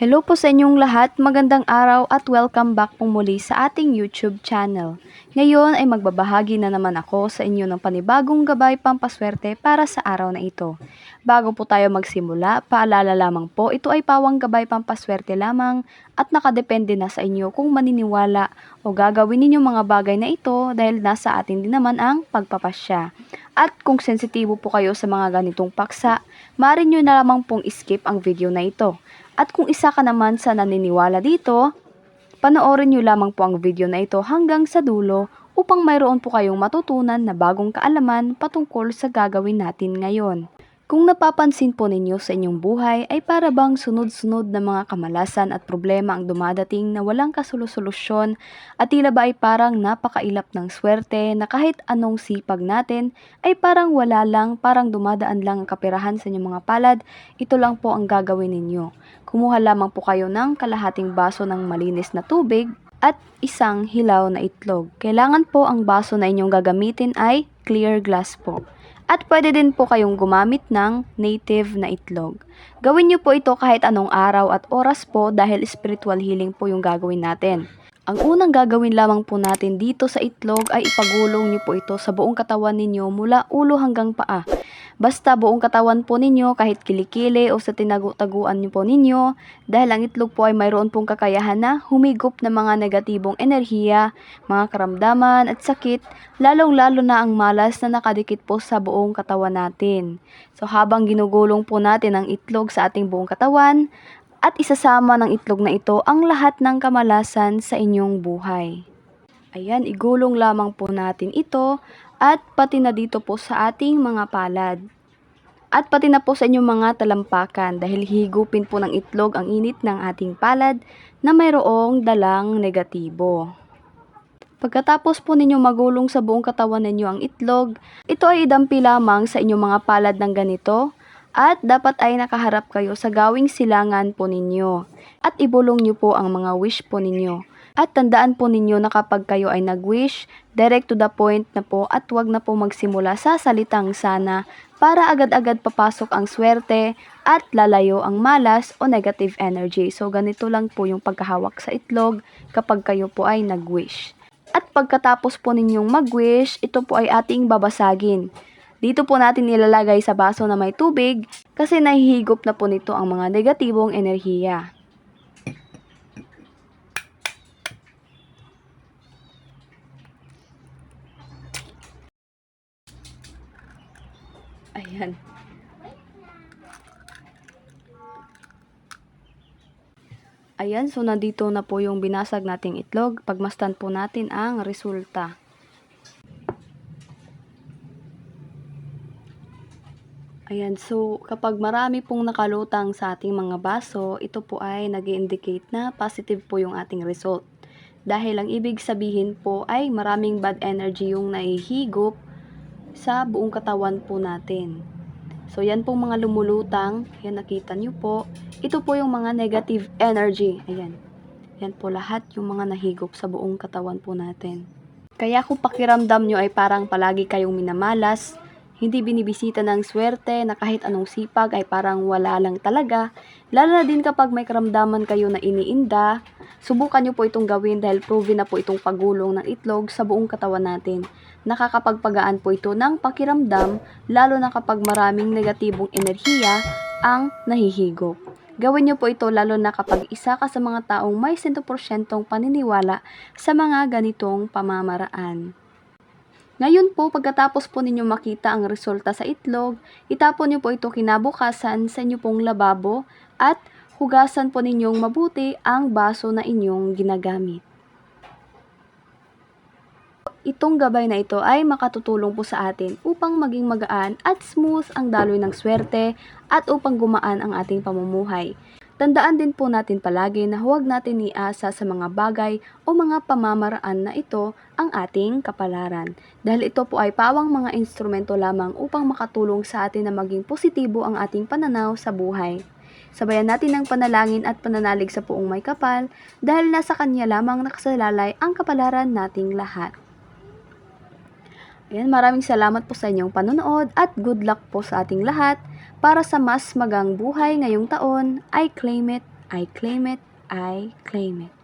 Hello po sa inyong lahat, magandang araw at welcome back po muli sa ating YouTube channel. Ngayon ay magbabahagi na naman ako sa inyo ng panibagong gabay pampaswerte para sa araw na ito. Bago po tayo magsimula, paalala lamang po, ito ay pawang gabay pampaswerte lamang at nakadepende na sa inyo kung maniniwala o gagawin ninyo mga bagay na ito dahil nasa atin din naman ang pagpapasya. At kung sensitibo po kayo sa mga ganitong paksa, maaari nyo na lamang pong skip ang video na ito. At kung isa ka naman sa naniniwala dito, panoorin nyo lamang po ang video na ito hanggang sa dulo upang mayroon po kayong matutunan na bagong kaalaman patungkol sa gagawin natin ngayon. Kung napapansin po ninyo sa inyong buhay ay para bang sunod-sunod na mga kamalasan at problema ang dumadating na walang kasolusolusyon at tila ba ay parang napakailap ng swerte na kahit anong sipag natin ay parang wala lang, parang dumadaan lang ang kapirahan sa inyong mga palad, ito lang po ang gagawin ninyo. Kumuha lamang po kayo ng kalahating baso ng malinis na tubig at isang hilaw na itlog. Kailangan po ang baso na inyong gagamitin ay clear glass po. At pwede din po kayong gumamit ng native na itlog. Gawin niyo po ito kahit anong araw at oras po dahil spiritual healing po yung gagawin natin. Ang unang gagawin lamang po natin dito sa itlog ay ipagulong niyo po ito sa buong katawan ninyo mula ulo hanggang paa. Basta buong katawan po ninyo kahit kilikili o sa tinago-taguan niyo po ninyo dahil ang itlog po ay mayroon pong kakayahan na humigop ng mga negatibong enerhiya, mga karamdaman at sakit, lalong-lalo na ang malas na nakadikit po sa buong katawan natin. So habang ginugulong po natin ang itlog sa ating buong katawan, at isasama ng itlog na ito ang lahat ng kamalasan sa inyong buhay. Ayan, igulong lamang po natin ito at pati na dito po sa ating mga palad. At pati na po sa inyong mga talampakan dahil higupin po ng itlog ang init ng ating palad na mayroong dalang negatibo. Pagkatapos po ninyo magulong sa buong katawan ninyo ang itlog, ito ay idampi lamang sa inyong mga palad ng ganito at dapat ay nakaharap kayo sa gawing silangan po ninyo at ibulong nyo po ang mga wish po ninyo. At tandaan po ninyo na kapag kayo ay nag-wish, direct to the point na po at wag na po magsimula sa salitang sana para agad-agad papasok ang swerte at lalayo ang malas o negative energy. So ganito lang po yung pagkahawak sa itlog kapag kayo po ay nag-wish. At pagkatapos po ninyong mag-wish, ito po ay ating babasagin. Dito po natin nilalagay sa baso na may tubig kasi nahihigop na po nito ang mga negatibong enerhiya. Ayan. Ayan, so nandito na po yung binasag nating itlog. Pagmastan po natin ang resulta. Ayan, so kapag marami pong nakalutang sa ating mga baso, ito po ay nag indicate na positive po yung ating result. Dahil ang ibig sabihin po ay maraming bad energy yung naihigop sa buong katawan po natin. So yan pong mga lumulutang, yan nakita nyo po. Ito po yung mga negative energy. Ayan. Yan po lahat yung mga nahigop sa buong katawan po natin. Kaya kung pakiramdam nyo ay parang palagi kayong minamalas, hindi binibisita ng swerte na kahit anong sipag ay parang wala lang talaga. Lalo na din kapag may karamdaman kayo na iniinda, subukan nyo po itong gawin dahil proven na po itong pagulong ng itlog sa buong katawan natin. Nakakapagpagaan po ito ng pakiramdam lalo na kapag maraming negatibong enerhiya ang nahihigop. Gawin nyo po ito lalo na kapag isa ka sa mga taong may 100% paniniwala sa mga ganitong pamamaraan. Ngayon po, pagkatapos po ninyo makita ang resulta sa itlog, itapon nyo po ito kinabukasan sa inyo pong lababo at hugasan po ninyong mabuti ang baso na inyong ginagamit. Itong gabay na ito ay makatutulong po sa atin upang maging magaan at smooth ang daloy ng swerte at upang gumaan ang ating pamumuhay. Tandaan din po natin palagi na huwag natin iasa sa mga bagay o mga pamamaraan na ito ang ating kapalaran. Dahil ito po ay pawang mga instrumento lamang upang makatulong sa atin na maging positibo ang ating pananaw sa buhay. Sabayan natin ng panalangin at pananalig sa puong may kapal dahil nasa kanya lamang nakasalalay ang kapalaran nating lahat. Ayan, maraming salamat po sa inyong panonood at good luck po sa ating lahat para sa mas magang buhay ngayong taon. I claim it, I claim it, I claim it.